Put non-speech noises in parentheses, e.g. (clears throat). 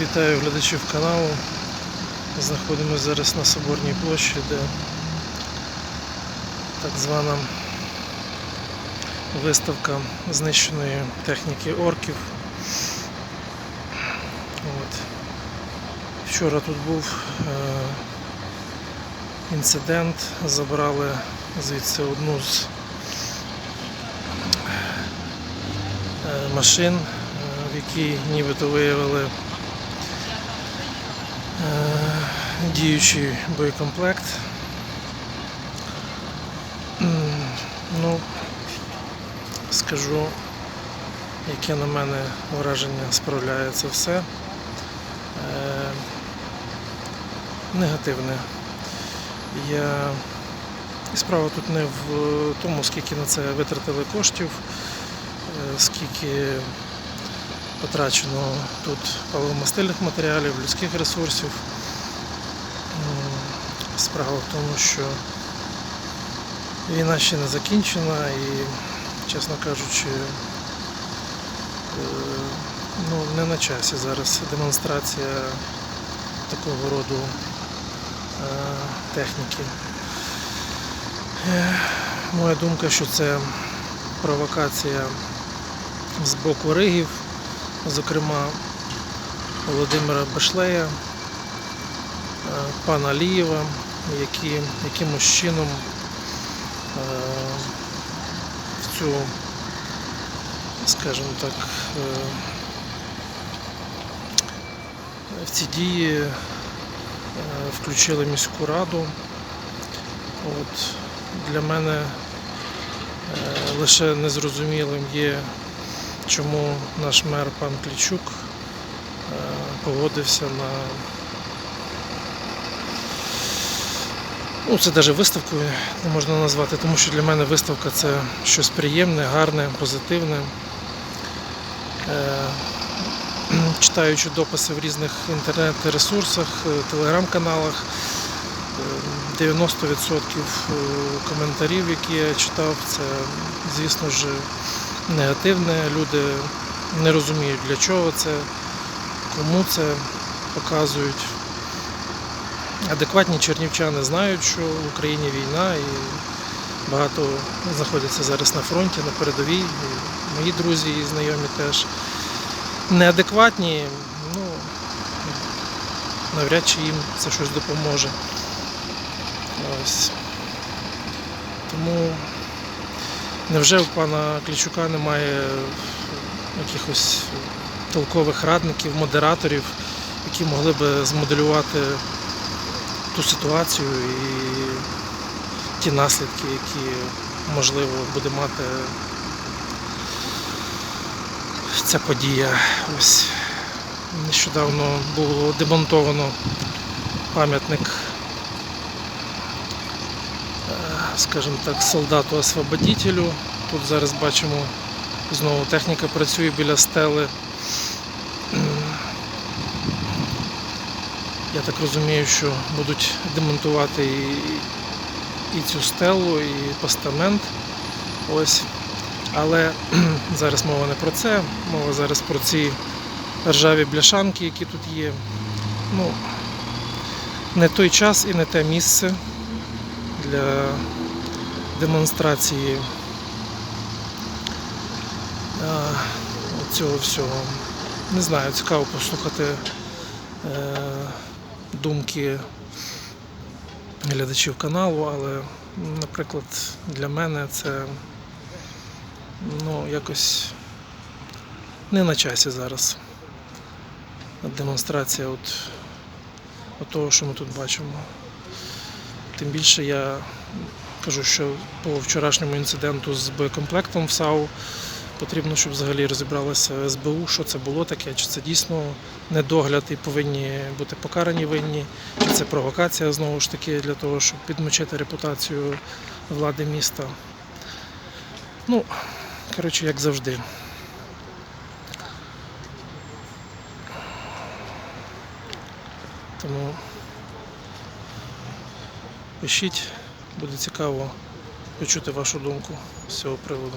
Вітаю глядачів каналу. Знаходимося зараз на Соборній площі, де так звана виставка знищеної техніки орків. От. Вчора тут був е, інцидент, забрали звідси одну з е, машин, е, в якій нібито виявили діючий боєкомплект. Ну, скажу, яке на мене враження справляє це все. Е, негативне. Я... І справа тут не в тому, скільки на це витратили коштів, е, скільки потрачено тут паливомастильних матеріалів, людських ресурсів. Справа в тому, що війна ще не закінчена і, чесно кажучи, е, ну, не на часі зараз демонстрація такого роду е, техніки. Е, Моя думка, що це провокація з боку Ригів, зокрема Володимира Бешлея, е, пана Алієва, які якимось чином е, в цю, скажімо так, е, в ці дії включили міську раду. От, для мене лише незрозумілим є, чому наш мер пан Клічук е, погодився на Ну, це навіть виставкою не можна назвати, тому що для мене виставка це щось приємне, гарне, позитивне. Е, (clears throat) Читаючи дописи в різних інтернет-ресурсах, е, телеграм-каналах, е, 90% коментарів, які я читав, це, звісно ж, негативне. Люди не розуміють, для чого це, кому це показують. Адекватні чернівчани знають, що в Україні війна і багато знаходяться зараз на фронті, на передовій. І мої друзі і знайомі теж неадекватні, ну навряд чи їм це щось допоможе. Ось. Тому невже в пана Клічука немає якихось толкових радників, модераторів, які могли би змоделювати ту ситуацію і ті наслідки, які можливо буде мати ця подія. Ось нещодавно було демонтовано пам'ятник, е, скажімо так, солдату-освободителю. Тут зараз бачимо, знову техніка працює біля стели. Я так розумію, що будуть демонтувати і, і цю стелу, і постамент. Ось. Але (clears throat) зараз мова не про це, мова зараз про ці ржаві бляшанки, які тут є. Ну, не той час і не те місце для демонстрації а, цього всього. Не знаю, цікаво послухати. Е, думки глядачів каналу, але, наприклад, для мене це ну, якось не на часі зараз. Демонстрація от, от того, що ми тут бачимо. Тим більше я кажу, що по вчорашньому інциденту з боєкомплектом в САУ потрібно, щоб взагалі розібралося СБУ, що це було таке, чи це дійсно недогляд і повинні бути покарані винні, чи це провокація знову ж таки для того, щоб підмочити репутацію влади міста. Ну, коротше, як завжди. Тому пишіть, буде цікаво почути вашу думку з цього приводу.